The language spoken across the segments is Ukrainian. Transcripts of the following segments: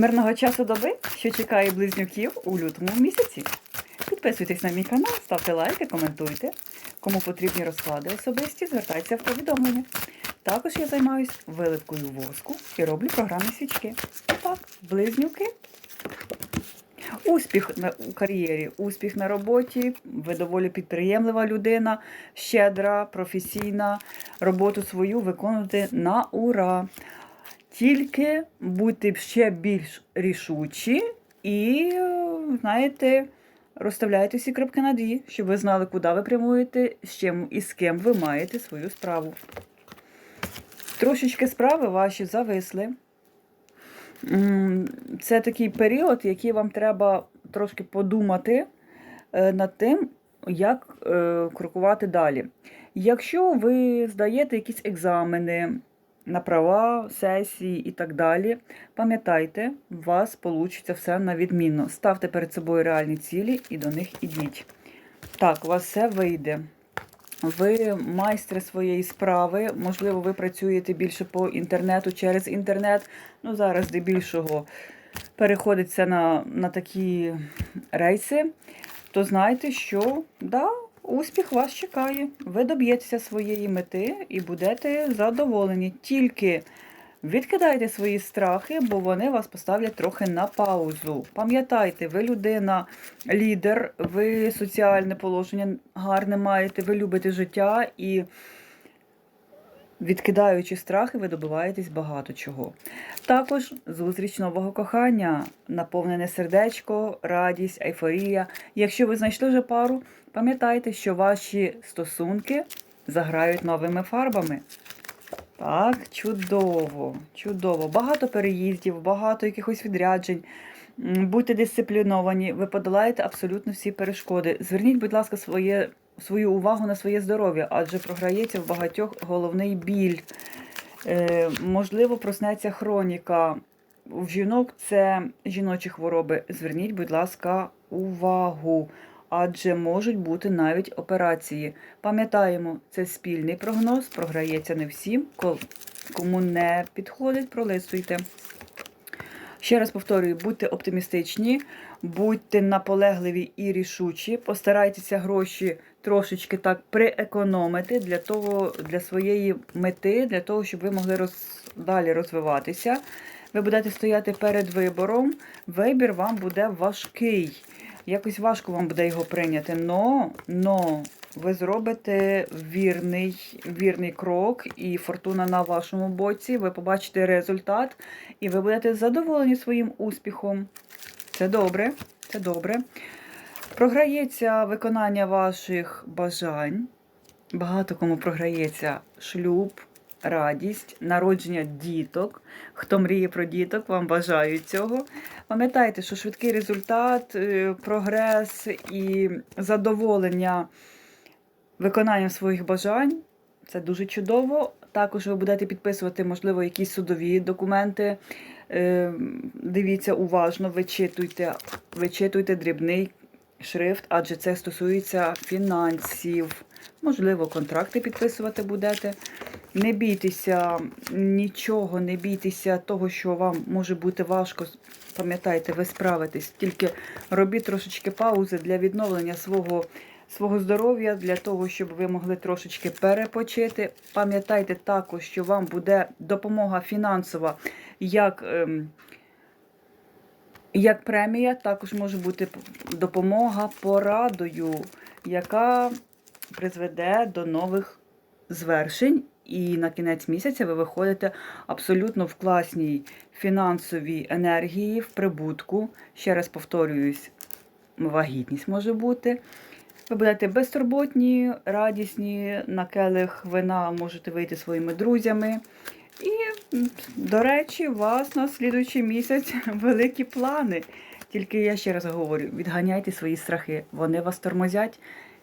Мирного часу доби, що чекає близнюків у лютому місяці. Підписуйтесь на мій канал, ставте лайки, коментуйте. Кому потрібні розклади особисті, звертайтеся в повідомлення. Також я займаюся виливкою воску і роблю програмні свічки. Так, близнюки. Успіх у кар'єрі, успіх на роботі. Ви доволі підприємлива людина, щедра, професійна. Роботу свою виконувати на ура. Тільки будьте ще більш рішучі і, знаєте, розставляйте всі крапки над «і», щоб ви знали, куди ви прямуєте, з чим і з ким ви маєте свою справу. Трошечки справи ваші зависли. Це такий період, який вам треба трошки подумати е, над тим, як е, крокувати далі. Якщо ви здаєте якісь екзамени на права, сесії і так далі, пам'ятайте, у вас вийде все на відмінно. Ставте перед собою реальні цілі і до них ідіть. Так, у вас все вийде. Ви майстри своєї справи, можливо, ви працюєте більше по інтернету через інтернет. Ну, зараз здебільшого переходиться на, на такі рейси, то знайте, що да, успіх вас чекає. Ви доб'єтеся своєї мети і будете задоволені. Тільки відкидайте свої страхи, бо вони вас поставлять трохи на паузу. Пам'ятайте, ви людина, лідер, ви соціальне положення гарне маєте, ви любите життя і. Відкидаючи страхи, ви добиваєтесь багато чого. Також зустріч нового кохання, наповнене сердечко, радість, ейфорія. Якщо ви знайшли вже пару, пам'ятайте, що ваші стосунки заграють новими фарбами. Так, чудово, чудово. Багато переїздів, багато якихось відряджень. Будьте дисципліновані, ви подолаєте абсолютно всі перешкоди. Зверніть, будь ласка, своє, свою увагу на своє здоров'я, адже програється в багатьох головний біль. Е, можливо, проснеться хроніка. В жінок це жіночі хвороби. Зверніть, будь ласка, увагу. Адже можуть бути навіть операції. Пам'ятаємо, це спільний прогноз, програється не всім. Кому не підходить, пролистуйте. Ще раз повторюю, будьте оптимістичні, будьте наполегливі і рішучі. Постарайтеся гроші трошечки так приекономити для того, для своєї мети, для того, щоб ви могли роз, далі розвиватися. Ви будете стояти перед вибором. Вибір вам буде важкий. Якось важко вам буде його прийняти. Но, но ви зробите вірний, вірний крок, і фортуна на вашому боці. Ви побачите результат, і ви будете задоволені своїм успіхом. Це добре, це добре. Програється виконання ваших бажань. Багато кому програється шлюб, радість, народження діток. Хто мріє про діток, вам бажаю цього. Пам'ятайте, що швидкий результат, е, прогрес і задоволення виконанням своїх бажань це дуже чудово. Також ви будете підписувати, можливо, якісь судові документи. Е, Дивіться уважно, вичитуйте, вичитуйте дрібний шрифт, адже це стосується фінансів. Можливо, контракти підписувати будете. Не бійтеся нічого, не бійтеся того, що вам може бути важко. Пам'ятайте, ви справитесь. Тільки робіть трошечки паузи для відновлення свого, свого здоров'я, для того, щоб ви могли трошечки перепочити. Пам'ятайте також, що вам буде допомога фінансова, як. ем, як премія, також може бути допомога порадою, яка призведе до нових звершень. І на кінець місяця ви виходите абсолютно в класній фінансовій енергії, в прибутку. Ще раз повторююсь, вагітність може бути. Ви будете безтурботні, радісні, на келих вина можете вийти своїми друзями. І, до речі, у вас на слідуючий місяць великі плани. Тільки я ще раз говорю: відганяйте свої страхи, вони вас тормозять.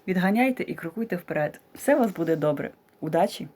Відганяйте і крокуйте вперед. Все у вас буде добре. Удачі!